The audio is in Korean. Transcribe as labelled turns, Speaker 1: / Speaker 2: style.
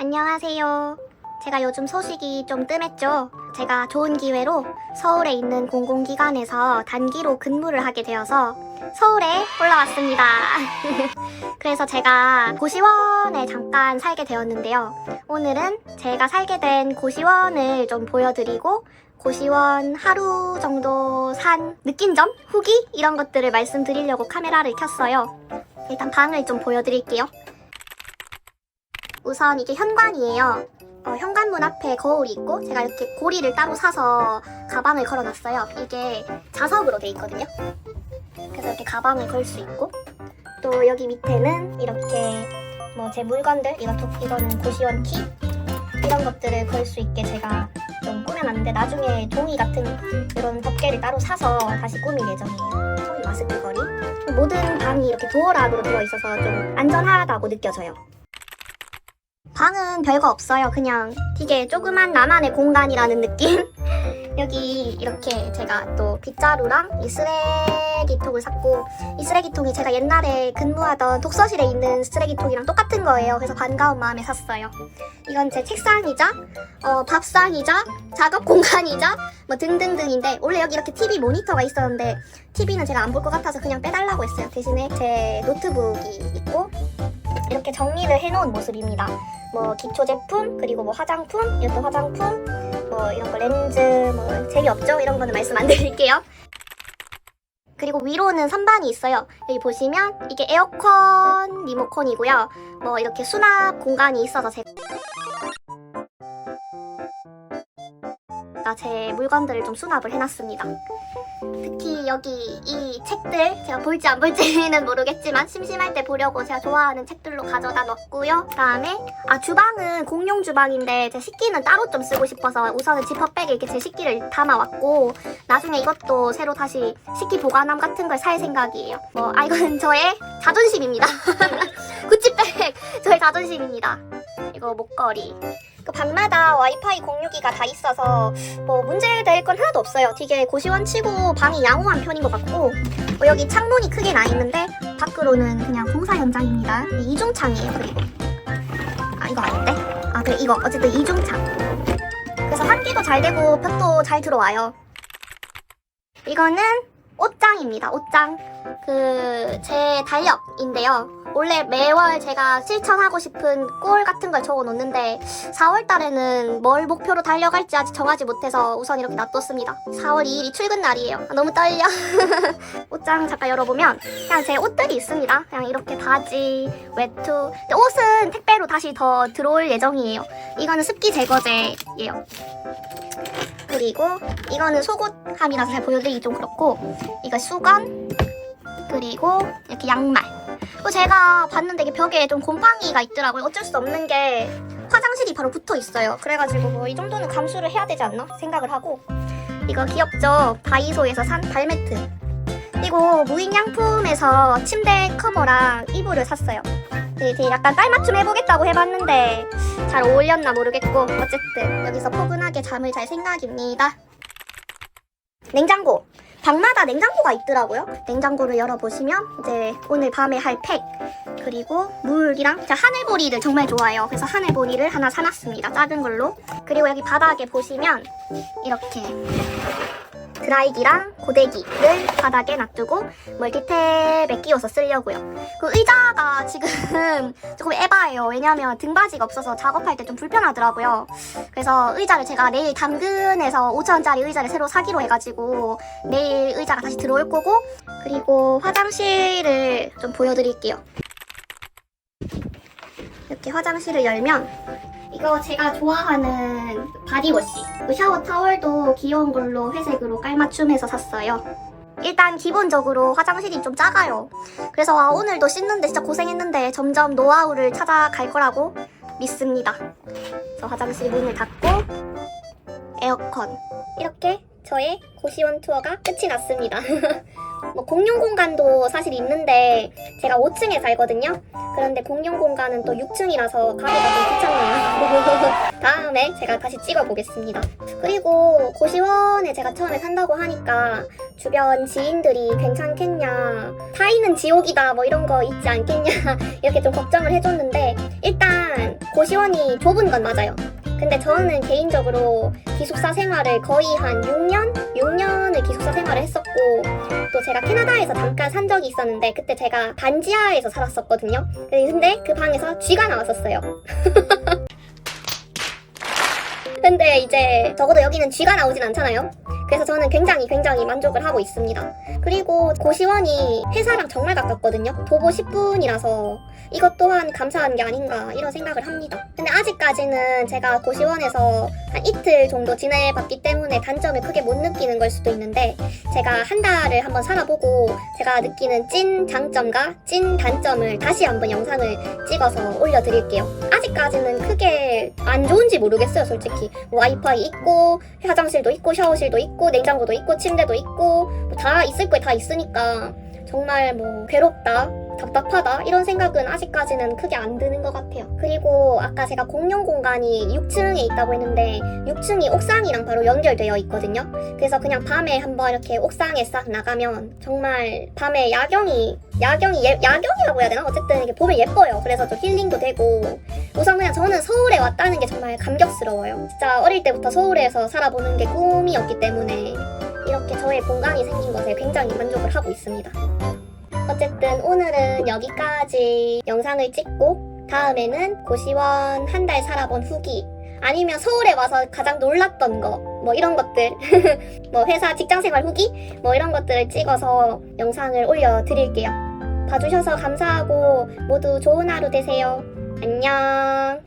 Speaker 1: 안녕하세요. 제가 요즘 소식이 좀 뜸했죠. 제가 좋은 기회로 서울에 있는 공공기관에서 단기로 근무를 하게 되어서 서울에 올라왔습니다. 그래서 제가 고시원에 잠깐 살게 되었는데요. 오늘은 제가 살게 된 고시원을 좀 보여드리고 고시원 하루 정도 산 느낀 점, 후기 이런 것들을 말씀드리려고 카메라를 켰어요. 일단 방을 좀 보여드릴게요. 우선 이게 현관이에요. 어, 현관문 앞에 거울이 있고 제가 이렇게 고리를 따로 사서 가방을 걸어놨어요. 이게 자석으로 돼 있거든요. 그래서 이렇게 가방을 걸 수 있고 또 여기 밑에는 이렇게 뭐 제 물건들 이거 도, 이거는 고시원 키 이런 것들을 걸 수 있게 제가 좀 꾸며놨는데 나중에 종이 같은 이런 덮개를 따로 사서 다시 꾸밀 예정이에요. 종이 마스크 거리 모든 방이 이렇게 도어락으로 들어있어서 좀 안전하다고 느껴져요. 방은 별거 없어요. 그냥 되게 조그만 나만의 공간이라는 느낌? 여기 이렇게 제가 또 빗자루랑 이 쓰레기통을 샀고 이 쓰레기통이 제가 옛날에 근무하던 독서실에 있는 쓰레기통이랑 똑같은 거예요. 그래서 반가운 마음에 샀어요. 이건 제 책상이자 어, 밥상이자 작업 공간이자 뭐 등등등인데 원래 여기 이렇게 TV 모니터가 있었는데 TV는 제가 안 볼 것 같아서 그냥 빼달라고 했어요. 대신에 제 노트북이 있고 이렇게 정리를 해놓은 모습입니다. 뭐 기초 제품 그리고 뭐 화장품 이것도 화장품 뭐 이런 거 렌즈 뭐 재미없죠? 이런 거는 말씀 안 드릴게요. 그리고 위로는 선반이 있어요. 여기 보시면 이게 에어컨 리모컨이고요. 뭐 이렇게 수납 공간이 있어서 제가 제 물건들을 좀 수납을 해놨습니다 특히 여기 이 책들 제가 볼지 안 볼지는 모르겠지만 심심할 때 보려고 제가 좋아하는 책들로 가져다 놨고요. 그다음에 아 주방은 공용 주방인데 제 식기는 따로 좀 쓰고 싶어서 우선은 지퍼백에 이렇게 제 식기를 담아왔고 나중에 이것도 새로 다시 식기 보관함 같은 걸 살 생각이에요. 뭐 아 이건 저의 자존심입니다. 구찌백 저의 자존심입니다. 이거 목걸이. 그 방마다 와이파이 공유기가 다 있어서 뭐 문제될 건 하나도 없어요. 되게 고시원 치고 방이 양호한 편인 것 같고 뭐 여기 창문이 크게 나 있는데 밖으로는 그냥 공사 현장입니다. 이중창이에요. 그리고 아 이거 아닌데? 아 그래 이거 어쨌든 이중창. 그래서 환기도 잘 되고 볕도 잘 들어와요. 이거는 옷장입니다. 옷장. 그 제 달력인데요. 원래 매월 제가 실천하고 싶은 골 같은 걸 적어 놓는데 4월 달에는 뭘 목표로 달려갈지 아직 정하지 못해서 우선 이렇게 놔뒀습니다. 4월 2일이 출근 날이에요. 아, 너무 떨려. 옷장 잠깐 열어보면 그냥 제 옷들이 있습니다. 그냥 이렇게 바지, 외투. 옷은 택배로 다시 더 들어올 예정이에요. 이거는 습기 제거제예요. 그리고 이거는 속옷함이라서 잘 보여드리기 좀 그렇고 이거 수건 그리고 이렇게 양말 또 제가 봤는데 이게 벽에 좀 곰팡이가 있더라고요. 어쩔 수 없는 게 화장실이 바로 붙어 있어요. 그래가지고 뭐 이 정도는 감수를 해야 되지 않나 생각을 하고 이거 귀엽죠? 다이소에서 산 발매트. 그리고 무인양품에서 침대 커버랑 이불을 샀어요. 되게 약간 깔맞춤 해보겠다고 해봤는데 잘 어울렸나 모르겠고 어쨌든 여기서 포근하게 잠을 잘 생각입니다. 냉장고 방마다 냉장고가 있더라고요. 냉장고를 열어보시면 이제 오늘 밤에 할 팩 그리고 물이랑 제가 하늘보리를 정말 좋아해요. 그래서 하늘보리를 하나 사놨습니다. 작은 걸로 그리고 여기 바닥에 보시면 이렇게 드라이기랑 고데기를 바닥에 놔두고 멀티탭에 끼워서 쓰려고요. 그 의자가 지금 조금 에바예요. 왜냐면 등받이가 없어서 작업할 때 좀 불편하더라고요. 그래서 의자를 제가 내일 당근에서 5천원짜리 의자를 새로 사기로 해가지고 내일 의자가 다시 들어올 거고 그리고 화장실을 좀 보여드릴게요. 이렇게 화장실을 열면 이거 제가 좋아하는 바디워시. 그 샤워 타월도 귀여운 걸로 회색으로 깔맞춤해서 샀어요. 일단 기본적으로 화장실이 좀 작아요. 그래서 아, 오늘도 씻는데 진짜 고생했는데 점점 노하우를 찾아갈 거라고 믿습니다. 그래서 화장실 문을 닫고 에어컨. 이렇게 저의 고시원 투어가 끝이 났습니다. 뭐 공용 공간도 사실 있는데 제가 5층에 살거든요. 그런데 공용 공간은 또 6층이라서 가기가 좀 귀찮네요. 다음에 제가 다시 찍어 보겠습니다. 그리고 고시원에 제가 처음에 산다고 하니까 주변 지인들이 괜찮겠냐, 타이는 지옥이다 뭐 이런 거 있지 않겠냐 이렇게 좀 걱정을 해줬는데 일단 고시원이 좁은 건 맞아요. 근데 저는 개인적으로 기숙사 생활을 거의 한 6년? 6년을 기숙사 생활을 했었고 또 제가 캐나다에서 잠깐 산 적이 있었는데 그때 제가 반지하에서 살았었거든요. 근데 그 방에서 쥐가 나왔었어요. 근데 이제 적어도 여기는 쥐가 나오진 않잖아요. 그래서 저는 굉장히 굉장히 만족을 하고 있습니다. 그리고 고시원이 회사랑 정말 가깝거든요. 도보 10분이라서 이것 또한 감사한 게 아닌가 이런 생각을 합니다. 근데 아직까지는 제가 고시원에서 한 이틀 정도 지내봤기 때문에 단점을 크게 못 느끼는 걸 수도 있는데 제가 한 달을 한번 살아보고 제가 느끼는 찐 장점과 찐 단점을 다시 한번 영상을 찍어서 올려드릴게요. 아직까지는 크게 안 좋은지 모르겠어요, 솔직히. 뭐 와이파이 있고, 화장실도 있고, 샤워실도 있고, 냉장고도 있고, 침대도 있고, 뭐 다 있을 거에 다 있으니까 정말 뭐 괴롭다. 답답하다 이런 생각은 아직까지는 크게 안 드는 것 같아요. 그리고 아까 제가 공용 공간이 6층에 있다고 했는데 6층이 옥상이랑 바로 연결되어 있거든요. 그래서 그냥 밤에 한번 이렇게 옥상에 싹 나가면 정말 밤에 야경이 야경이 예, 야경이라고 해야 되나? 어쨌든 이게 보면 예뻐요. 그래서 좀 힐링도 되고 우선 그냥 저는 서울에 왔다는 게 정말 감격스러워요. 진짜 어릴 때부터 서울에서 살아보는 게 꿈이었기 때문에 이렇게 저의 공간이 생긴 것에 굉장히 만족을 하고 있습니다. 어쨌든 오늘은 여기까지 영상을 찍고 다음에는 고시원 한 달 살아본 후기 아니면 서울에 와서 가장 놀랐던 거 뭐 이런 것들 뭐 회사 직장 생활 후기 뭐 이런 것들을 찍어서 영상을 올려드릴게요. 봐주셔서 감사하고 모두 좋은 하루 되세요. 안녕.